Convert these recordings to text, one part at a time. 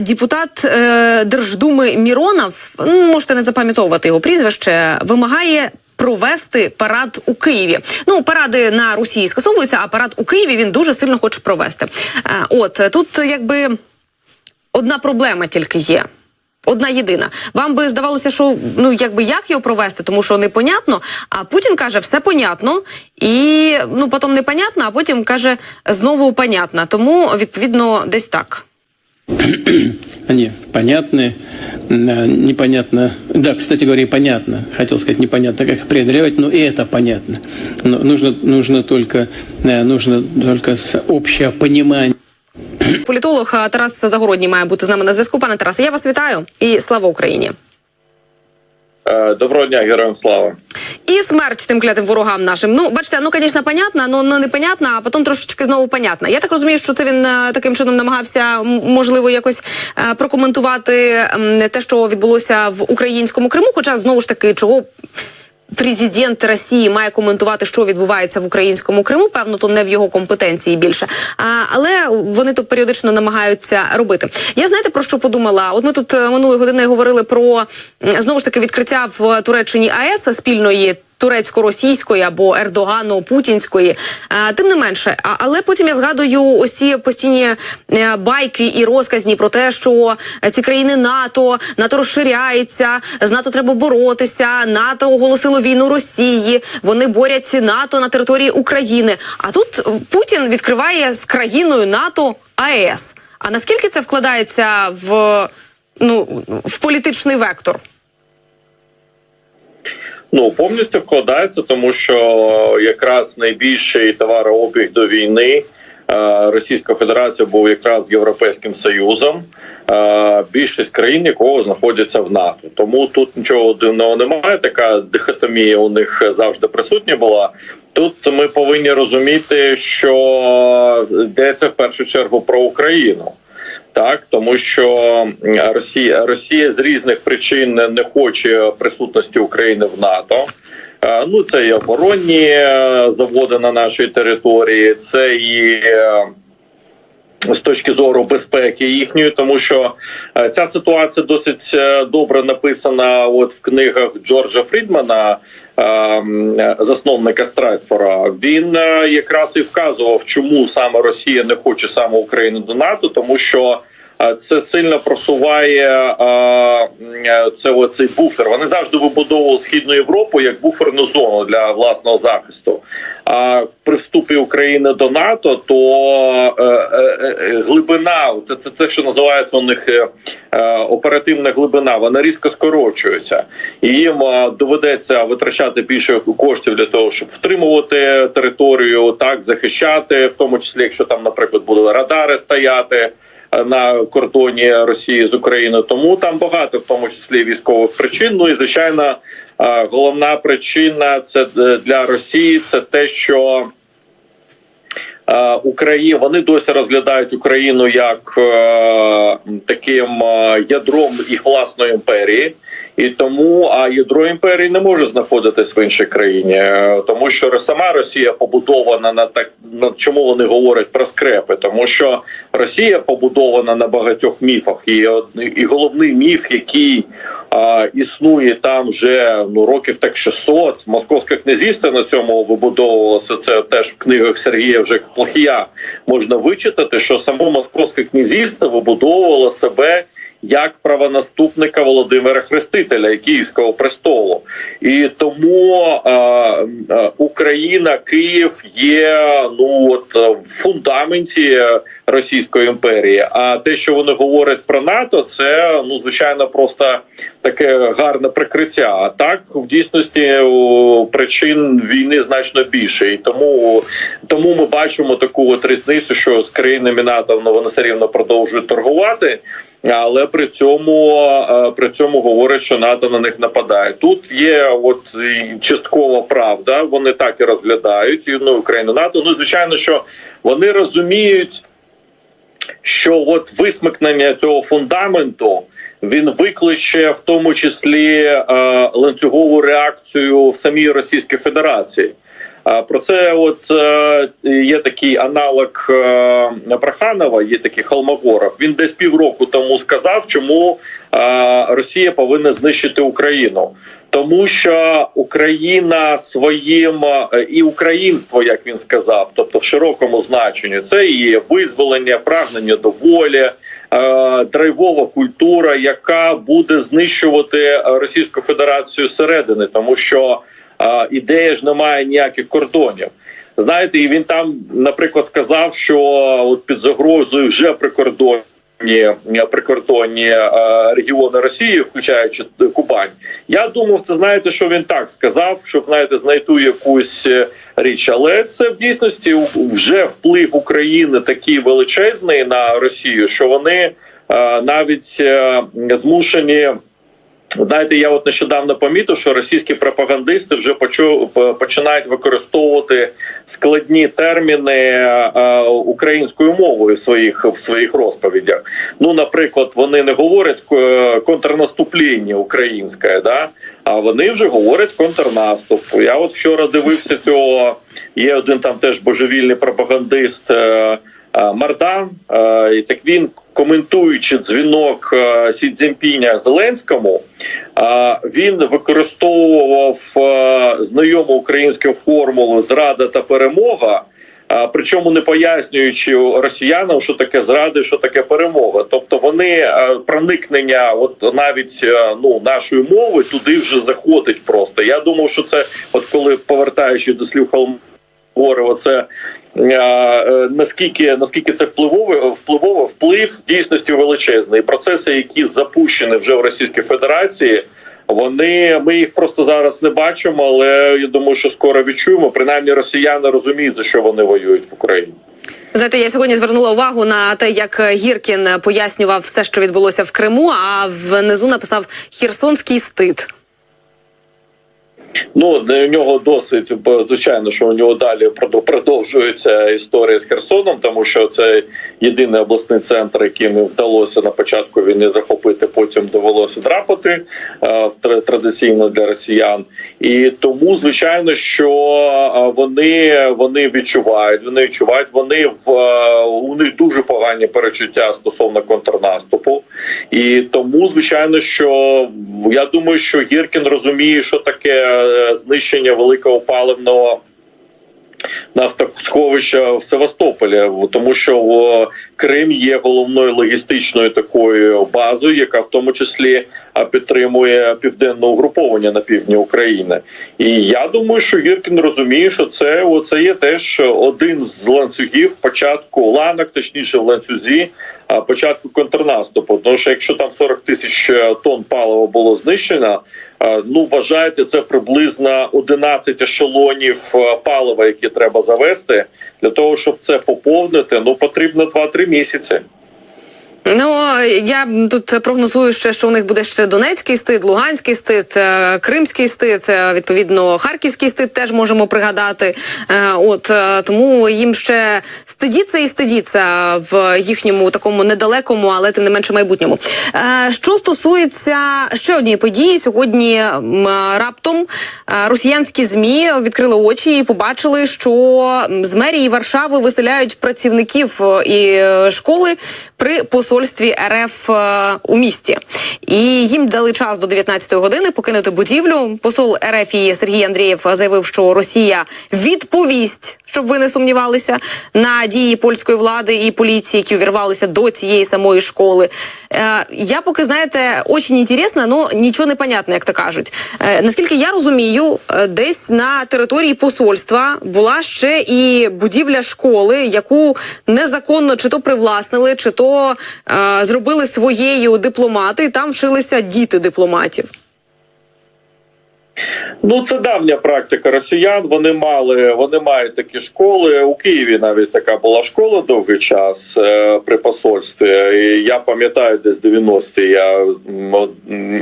Депутат е, Держдуми Міронов, можете не запам'ятовувати його прізвище, вимагає провести парад у Києві. Ну, паради на Росії скасовуються, а парад у Києві він дуже сильно хоче провести. Е, от тут якби одна проблема тільки є. Одна єдина. Вам би здавалося, що ну якби як його провести, тому що непонятно. А Путін каже, все понятно, і ну потім непонятно, а потім каже знову понятно. Тому відповідно десь так. Они понятны, м, непонятно. Да, кстати говоря, и понятно. Хотел сказать, непонятно, как их преодолевать, но и это понятно. Но нужно, нужно только, э, нужно только с общее понимание. Політолог а, Тарас Загородній має бути з нами на зв'язку. Пане Тарасе, я вас вітаю і слава Україні. Е, Доброго дня, героям слава. І смерть тим клятим ворогам нашим. Ну, бачите, ну, звісно, понятно, але ну, непонятно, а потім трошечки знову понятно. Я так розумію, що це він е, таким чином намагався, можливо, якось е, прокоментувати те, що відбулося в українському Криму. Хоча знову ж таки, чого президент Росії має коментувати, що відбувається в українському Криму. Певно, то не в його компетенції більше. А, але вони то періодично намагаються робити. Я знаєте про що подумала? От ми тут е, минулої години говорили про знову ж таки відкриття в Туреччині АЕС спільної. Турецько-російської або Ердогано-путінської, тим не менше, але потім я згадую ось ці постійні е, байки і розказні про те, що е, ці країни НАТО, НАТО розширяється, з НАТО треба боротися. НАТО оголосило війну Росії. Вони борять НАТО на території України. А тут е, Путін відкриває з країною НАТО АЕС. А наскільки це вкладається в ну в політичний вектор? Ну повністю вкладається, тому що якраз найбільший товарообіг до війни е, Російська Федерація був якраз Європейським Союзом. Е, Більшість країн, якого знаходяться в НАТО, тому тут нічого дивного немає. Така дихотомія у них завжди присутня була. Тут ми повинні розуміти, що йдеться в першу чергу про Україну. Так, тому що Росія Росія з різних причин не- хоче присутності України в НАТО. Е, Ну це і оборонні е, заводи на нашій території, це і е, з точки зору безпеки їхньої, тому що ця ситуація досить добре написана. От в книгах Джорджа Фрідмана, засновника Страйтфора. Він якраз і вказував, чому саме Росія не хоче саме Україну до НАТО, тому що. Це сильно просуває це оцей буфер. Вони завжди вибудовували східну Європу як буферну зону для власного захисту. А при вступі України до НАТО, то е, е, е, глибина, це, це те, що називається у них оперативна глибина, вона різко скорочується, і їм доведеться витрачати більше коштів для того, щоб втримувати територію, так захищати, в тому числі, якщо там, наприклад, будуть радари стояти. На кордоні Росії з Україною, тому там багато, в тому числі військових причин. Ну і звичайно, е, головна причина це е, для Росії це те, що е, Україна вони досі розглядають Україну як таким ядром їх власної імперії. І тому а ядро імперії не може знаходитись в іншій країні, Е, тому що сама Росія побудована на так на чому вони говорять про скрепи, тому що Росія побудована на багатьох міфах, і і головний міф, який а, існує там вже ну років так 600. Московське князівство на цьому вибудовувалося. Це теж в книгах Сергія вже Плохія можна вичитати, що само московське князівство вибудовувало себе. Як правонаступника Володимира Хрестителя Київського престолу, і тому е, е, Україна, Київ є ну от е, в фундаменті Російської імперії. А те, що вони говорять про НАТО, це ну звичайно просто таке гарне прикриття. А так в дійсності причин війни значно більше, і тому тому ми бачимо таку от різницю, що з країнами НАТО ну, вони все рівно продовжують торгувати. Але при цьому е, при цьому говорять, що НАТО на них нападає. Тут є от часткова правда. Вони так і розглядають і ну Україну НАТО. Ну звичайно, що вони розуміють, що от висмикнення цього фундаменту він викличе в тому числі е, ланцюгову реакцію в самій Російській Федерації. Про це, от е, є такий аналог е, Проханова, є такий Холмогоров. Він десь півроку тому сказав, чому е, Росія повинна знищити Україну. Тому що Україна своїм і українство, як він сказав, тобто в широкому значенні, це і визволення, прагнення до волі, драйвова культура, яка буде знищувати Російську Федерацію зсередини, тому що ідея ж не має ніяких кордонів. Знаєте, і він там, наприклад, сказав, що от під загрозою вже прикордонні прикордонні е, регіони Росії, включаючи Кубань. Я думав, це знаєте, що він так сказав, щоб знаєте, знайти якусь е, річ, але це в дійсності вже вплив України такий величезний на Росію, що вони е, навіть е, змушені. Знаєте, я от нещодавно помітив, що російські пропагандисти вже починають використовувати складні терміни е, українською мовою в своїх в своїх розповідях. Ну, наприклад, вони не говорять е, контрнаступління українське, да а вони вже говорять контрнаступ. Я от вчора дивився цього. Є один там теж божевільний пропагандист. Е, Мардан, е, і так він коментуючи дзвінок е, Сі Цзіньпіня Зеленському, він використовував знайому українську формулу зрада та перемога. Причому не пояснюючи росіянам, що таке зрада, і що таке перемога. Тобто вони проникнення, от навіть ну нашої мови, туди вже заходить просто. Я думав, що це, от коли повертаючи до слів Холм говорив, це наскільки наскільки це впливове впливово вплив дійсності величезний. Процеси, які запущені вже в Російській Федерації, вони ми їх просто зараз не бачимо, але я думаю, що скоро відчуємо. Принаймні, росіяни розуміють за що вони воюють в Україні. Знаєте, я сьогодні звернула увагу на те, як Гіркін пояснював все, що відбулося в Криму, а внизу написав Херсонський стид. Ну для нього досить звичайно, що у нього далі продов- продовжується історія з Херсоном, тому що це єдиний обласний центр, яким вдалося на початку війни захопити. Потім довелося драпати е, традиційно для росіян. І тому, звичайно, що е, вони, вони відчувають. Вони відчувають. Вони в е, у них дуже погані перечуття стосовно контрнаступу. І тому, звичайно, що я думаю, що Гіркін розуміє, що таке е, знищення великого паливного нафтосховища в Севастополі, тому що Крим є головною логістичною такою базою, яка в тому числі підтримує південне угруповання на півдні України. І я думаю, що Гіркін розуміє, що це оце є теж один з ланцюгів початку ланок, точніше в ланцюзі. Початку контрнаступу, тому що якщо там 40 тисяч е, тонн палива було знищено, е, ну вважайте, це приблизно 11 ешелонів е, палива, які треба завести для того, щоб це поповнити. Ну потрібно 2-3 місяці. Ну я тут прогнозую ще, що у них буде ще Донецький стид, Луганський стид, е, Кримський стид, е, відповідно, Харківський стид теж можемо пригадати. Е, От тому їм ще стидіться і стидіться в їхньому такому недалекому, але тим не менше майбутньому. Що стосується ще однієї події, сьогодні раптом росіянські змі відкрили очі і побачили, що з мерії Варшави виселяють працівників і школи при посольстві РФ е, у місті. І їм дали час до 19-ї години покинути будівлю. Посол РФ і Сергій Андрієв заявив, що Росія відповість, щоб ви не сумнівалися, на дії польської влади і поліції, які увірвалися до цієї самої школи. Е, я поки знаєте, очень інтересно, але нічого не понятно, як то кажуть. Е, наскільки я розумію, е, десь на території посольства була ще і будівля школи, яку незаконно чи то привласнили, чи то е, зробили своєю дипломати, там вчилися діти дипломатів. Ну це давня практика росіян. Вони мали, вони мають такі школи у Києві. Навіть така була школа довгий час е, при посольстві. І я пам'ятаю, десь 90-ті Я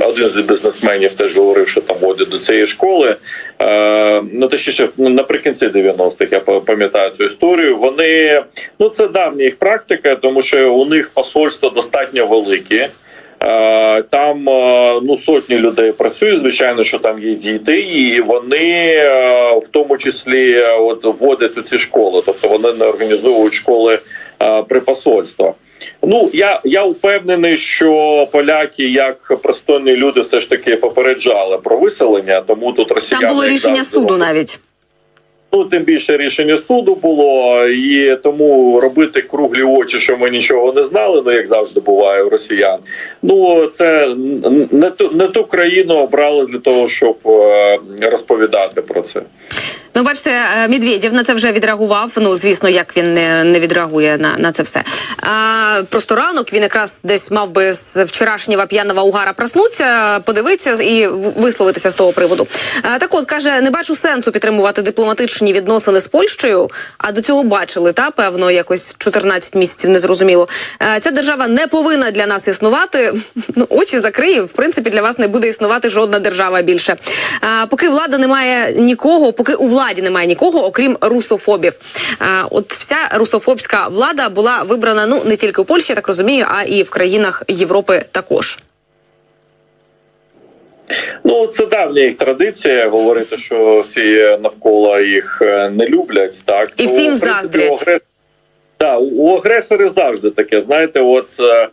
один з бізнесменів теж говорив, що там водять до цієї школи. Е, ну точніше, наприкінці 90-х я па- пам'ятаю цю історію. Вони ну це давня їх практика, тому що у них посольства достатньо великі. Е, Там е, ну сотні людей працюють. Звичайно, що там є діти, і вони е, в тому числі от вводять у ці школи, тобто вони не організовують школи при посольствах. Ну я, я впевнений, що поляки, як пристойні люди, все ж таки попереджали про виселення, тому тут росіяни Там було рішення суду навіть. Ну, тим більше рішення суду було, і тому робити круглі очі, що ми нічого не знали, ну як завжди буває у росіян. Ну це не ту не ту країну обрали для того, щоб е, розповідати про це. Ну, бачите, е, Медведєв на це вже відреагував. Ну, звісно, як він не, не відреагує на, на це все. А, просто ранок він якраз десь мав би з вчорашнього п'яного угара проснутися, подивитися і висловитися з того приводу. А, так от каже, не бачу сенсу підтримувати дипломатичні відносини з Польщею. А до цього бачили, та певно, якось 14 місяців незрозуміло. Е, Ця держава не повинна для нас існувати. Ну, очі закриє. В принципі, для вас не буде існувати жодна держава більше. А, поки влада не має нікого, поки у владі немає нікого, окрім русофобів. А, от вся русофобська влада була вибрана ну не тільки у Польщі, я так розумію, а і в країнах Європи також. Ну це давня їх традиція говорити, що всі навколо їх е, не люблять. Так І Ну, всім в заздрять. агрес- Да, у- агресорів завжди таке. Знаєте, от е,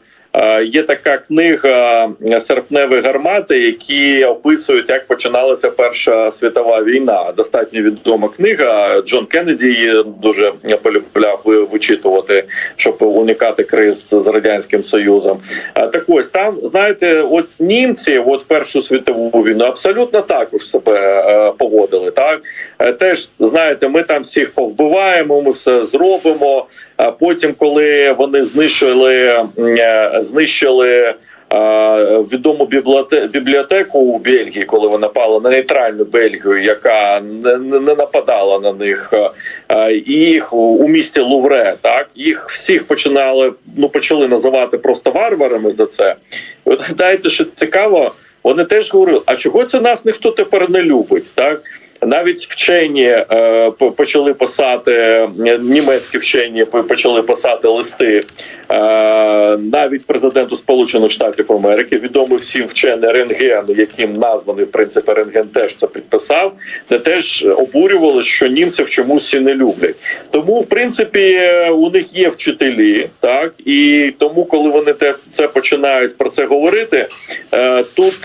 є така книга е, Серпневі гармати, які описують, як починалася Перша світова війна. Достатньо відома книга. Джон Кеннеді її дуже полюбляв вичитувати, щоб уникати криз з радянським союзом. А, Так ось там, знаєте, от німці, от Першу світову війну, абсолютно також себе е, поводили. Так Е, теж знаєте, ми там всіх повбиваємо, ми все зробимо. А потім, коли вони знищили е, знищили. Відому бібліоте- бібліотеку у Бельгії, коли вони напали на нейтральну Бельгію, яка не, нападала на них, е, е, і їх у місті Лувре, так їх всіх починали ну почали називати просто варварами за це. І От гадаєте, що цікаво, вони теж говорили: а чого це нас ніхто тепер не любить? Так навіть вчені е, почали писати е, німецькі вчені почали писати листи е, навіть президенту Сполучених Штатів Америки, відомий всім вчений рентген, яким названий в принципі рентген, теж це підписав, де теж обурювали, що німців чомусь не люблять. Тому, в принципі, у них є вчителі, так і тому, коли вони те це починають про це говорити, тут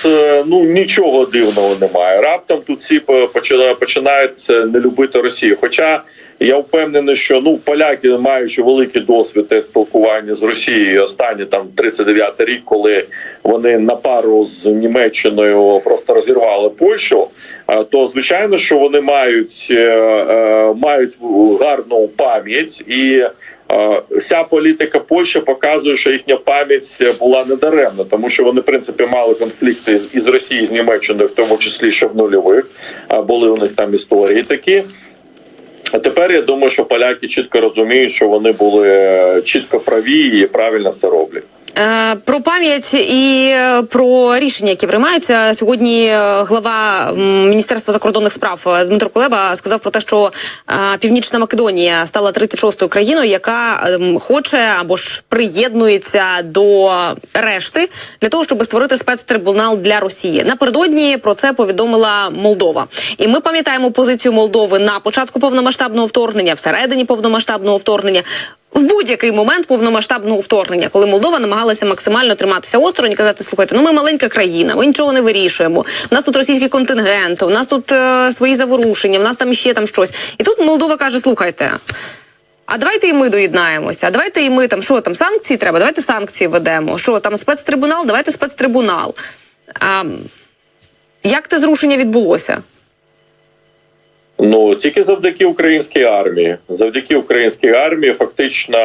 ну нічого дивного немає. Раптом тут всі по- почина- починають е, не любити Росію. Хоча я впевнений, що ну поляки, маючи великий досвід те спілкування з Росією, останні там 39 рік, коли вони на пару з Німеччиною просто розірвали Польщу, е, то звичайно, що вони мають, е, е, мають гарну пам'ять і. Вся політика Польщі показує, що їхня пам'ять була недаремна, тому що вони в принципі мали конфлікти із Росією, з Німеччиною, в тому числі ще в нульових. Були у них там історії такі. А тепер я думаю, що поляки чітко розуміють, що вони були е, чітко праві і правильно все роблять. Е, Про пам'ять і е, про рішення, які приймаються сьогодні. е, Глава міністерства закордонних справ Дмитро Кулеба сказав про те, що Північна Македонія стала 36-ю країною, яка ем, хоче або ж приєднується до решти для того, щоб створити спецтрибунал для Росії. Напередодні про це повідомила Молдова, і ми пам'ятаємо позицію Молдови на початку повномасштабного вторгнення, всередині повномасштабного вторгнення в будь-який момент повномасштабного вторгнення, коли Молдова намагалася максимально триматися осторонь і казати: слухайте, ну ми маленька країна, ми нічого не вирішуємо. У нас тут російський контингент, у нас тут е, свої заворушення, у нас там ще там щось. І тут Молдова каже: слухайте. А давайте і ми доєднаємося. А давайте і ми там що там санкції треба? Давайте санкції ведемо. Що там спецтрибунал? Давайте спецтрибунал. А, як те зрушення відбулося? Ну тільки завдяки українській армії. Завдяки українській армії, фактично,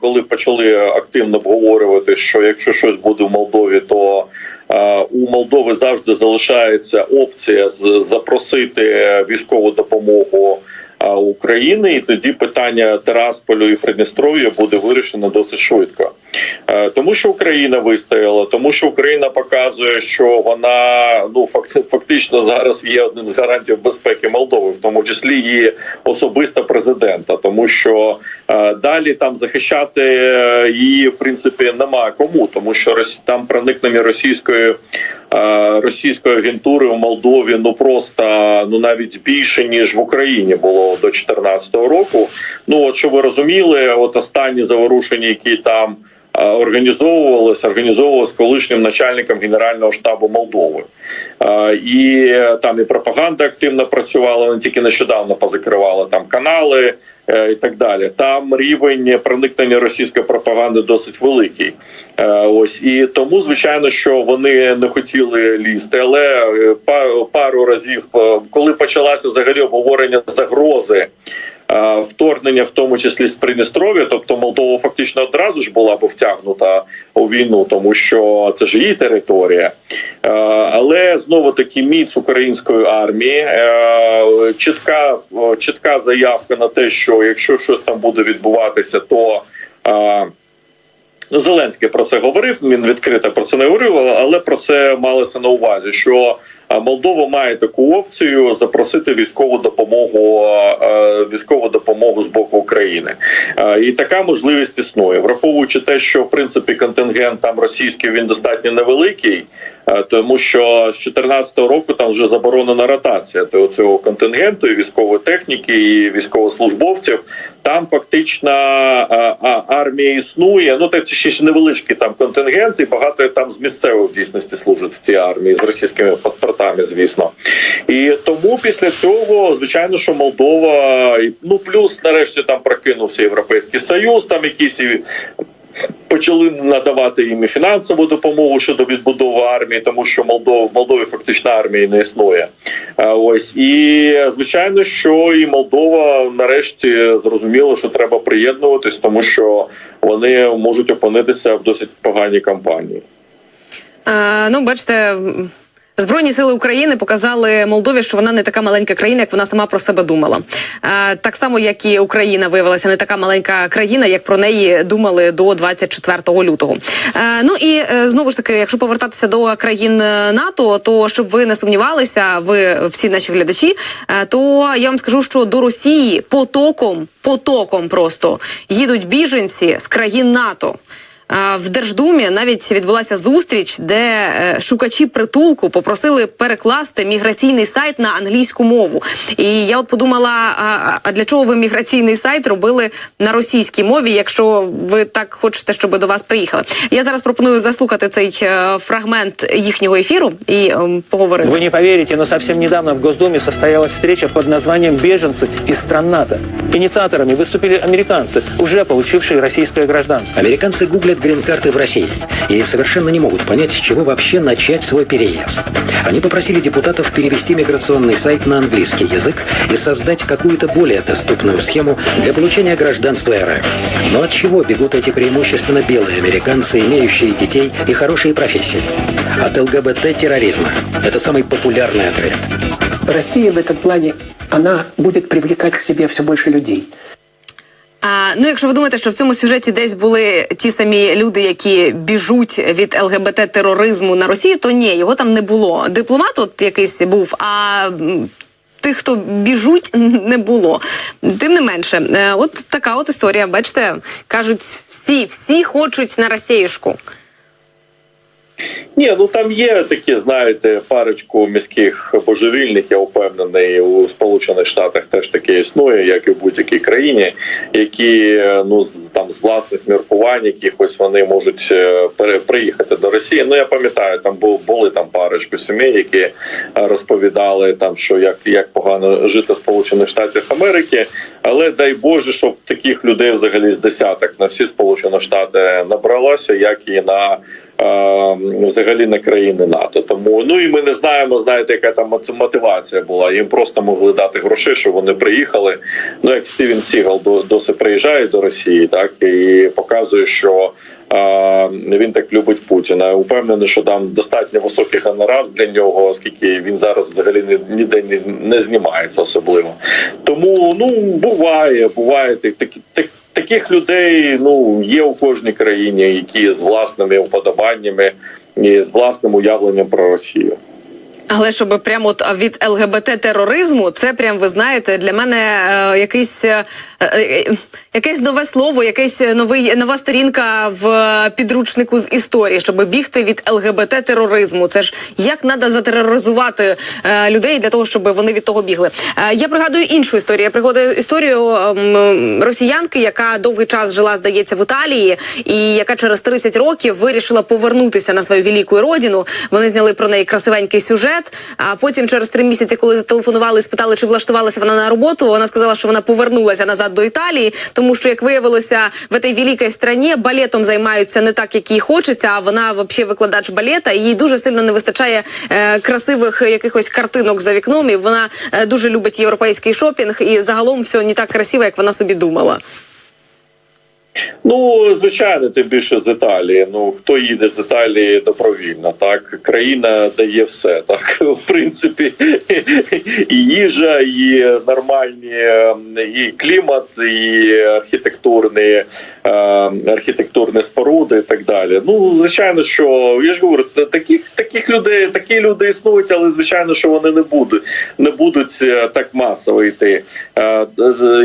коли почали активно обговорювати, що якщо щось буде в Молдові, то е, у Молдови завжди залишається опція запросити військову допомогу України, і тоді питання Терасполю і Придністров'я буде вирішено досить швидко. Е, Тому що Україна вистояла, тому що Україна показує, що вона ну факти- фактично зараз є одним з гарантів безпеки Молдови, в тому числі її особиста президента, тому що е, далі там захищати е, її в принципі нема кому, тому що там проникнення російської російської агентури в Молдові ну просто ну навіть більше ніж в Україні було до 2014 року. Ну от що ви розуміли, от останні заворушення, які там е, організовувалися, організовувалися колишнім начальником Генерального штабу Молдови. Е, І там і пропаганда активно працювала, вони тільки нещодавно позакривали там канали е, і так далі. Там рівень проникнення російської пропаганди досить великий. Ось і тому, звичайно, що вони не хотіли лізти, але пару разів, коли почалося взагалі обговорення загрози. Е, Вторгнення, в тому числі з Придністров'я, тобто Молдова фактично одразу ж була б втягнута у війну, тому що це ж її територія. Е, Але знову таки міць української армії, е, чітка, чітка заявка на те, що якщо щось там буде відбуватися, то Зеленський про це говорив. Він відкрито про це не говорив, але про це малося на увазі. Що Молдова має таку опцію запросити військову допомогу е, військову допомогу з боку України, Е, і така можливість існує, враховуючи те, що в принципі контингент там російський він достатньо невеликий. Е, Тому що з 2014 року там вже заборонена ротація того цього контингенту і військової техніки, і військовослужбовців. Там фактично а, армія існує. Ну так ще ж невеличкий там контингент, і багато там з місцевих в дійсності служать в цій армії з російськими паспортами, звісно. І тому після цього, звичайно, що Молдова, ну плюс нарешті там прокинувся європейський союз, там якісь почали надавати їм і фінансову допомогу щодо відбудови армії, тому що Молдова в Молдові фактично армії не існує. Ось і звичайно, що і Молдова нарешті зрозуміла, що треба приєднуватись, тому що вони можуть опинитися в досить поганій кампанії. Е, ну, бачите. Збройні сили України показали Молдові, що вона не така маленька країна, як вона сама про себе думала. Е, так само, як і Україна виявилася не така маленька країна, як про неї думали до 24 лютого. Е, ну і е, знову ж таки, якщо повертатися до країн НАТО, то щоб ви не сумнівалися, ви всі наші глядачі, то я вам скажу, що до Росії потоком, потоком просто їдуть біженці з країн НАТО. Е, В Держдумі навіть відбулася зустріч, де е, шукачі притулку попросили перекласти міграційний сайт на англійську мову. І я от подумала: а, а для чого ви міграційний сайт робили на російській мові, якщо ви так хочете, щоб до вас приїхали? Я зараз пропоную заслухати цей е, фрагмент їхнього ефіру і ем, поговорити. Вы не поверите, но совсем недавно в Госдуме состоялась встреча под названием «Беженцы из стран НАТО». Инициаторами выступили американцы, уже получившие российское гражданство. Американцы гуглят грин-карты в России и совершенно не могут понять, с чего вообще начать свой переезд. Они попросили депутатов перевести миграционный сайт на английский язык и создать какую-то более доступную схему для получения гражданства РФ. Но от чего бегут эти преимущественно белые американцы, имеющие детей и хорошие профессии? От ЛГБТ-терроризма. Это самый популярный ответ. Россия в этом плане, она будет привлекать к себе все больше людей. А, ну, якщо ви думаєте, що в цьому сюжеті десь були ті самі люди, які біжуть від ЛГБТ тероризму на Росію, то ні, його там не було. Дипломат от якийсь був, а тих, хто біжуть, не було. Тим не менше, е, от така от історія. Бачите, кажуть, всі, всі хочуть на Росіюшку. Ні, ну там є такі, знаєте, парочку міських божевільних, я впевнений, у Сполучених Штатах теж таке існує, як і в будь-якій країні, які ну там з власних міркувань, якихось вони можуть е, приїхати до Росії. Ну я пам'ятаю, там був були там парочку сімей, які е, розповідали там, що як, як погано жити в Сполучених Штатах Америки, але дай Боже, щоб таких людей взагалі з десяток на всі Сполучені Штати набралося, як і на взагалі на країни НАТО. Тому ну і ми не знаємо, знаєте, яка там мотивація була. Їм просто могли дати грошей, щоб вони приїхали. Ну як Стівен Сігал до- досі приїжджає до Росії, так і показує, що. він так любить Путіна. Упевнений, що там достатньо високий гонорар для нього, оскільки він зараз взагалі ні- ніде не, знімається особливо. Тому ну буває, буває так, так, таких людей. Ну є у кожній країні, які з власними вподобаннями і з власним уявленням про Росію. Але щоб прямо от від ЛГБТ тероризму, це прям ви знаєте, для мене е, якийсь е, якесь нове слово, якийсь новий нова сторінка в підручнику з історії, щоб бігти від ЛГБТ тероризму. Це ж як треба затероризувати е, людей для того, щоб вони від того бігли. Е, я пригадую іншу історію. Я пригадую історію ем, росіянки, яка довгий час жила, здається, в Італії, і яка через 30 років вирішила повернутися на свою велику родину. Вони зняли про неї красивенький сюжет. А потім, через три місяці, коли зателефонували, спитали, чи влаштувалася вона на роботу. Вона сказала, що вона повернулася назад до Італії, тому що, як виявилося, в цій великій країні балетом займаються не так, як їй хочеться. А вона взагалі викладач балета. І їй дуже сильно не вистачає е, красивих якихось картинок за вікном. І вона е, дуже любить європейський шопінг. І загалом все не так красиво, як вона собі думала. Ну, звичайно, тим більше з Італії. Ну хто їде з Італії добровільно? Так країна дає все. Так, в принципі, і їжа, і нормальні, і клімат, і архітектурні, е, архітектурні споруди, і так далі. Ну, звичайно, що я ж говорю, таких таких людей, такі люди існують, але звичайно, що вони не будуть, не будуть е, так масово йти. Е,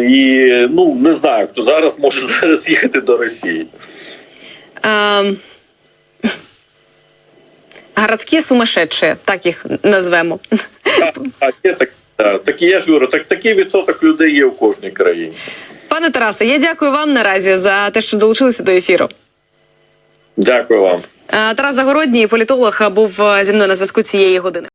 І ну не знаю, хто зараз може зараз їхати до Росії. Ем, Городські сумасшедші, так їх назвемо. Так, так, є так, так, я ж говорю, так, такий відсоток людей є у кожній країні. Пане Тарасе, я дякую вам наразі за те, що долучилися до ефіру. Дякую вам. Е, Тарас Загородній, політолог, був е, зі мною на зв'язку цієї години.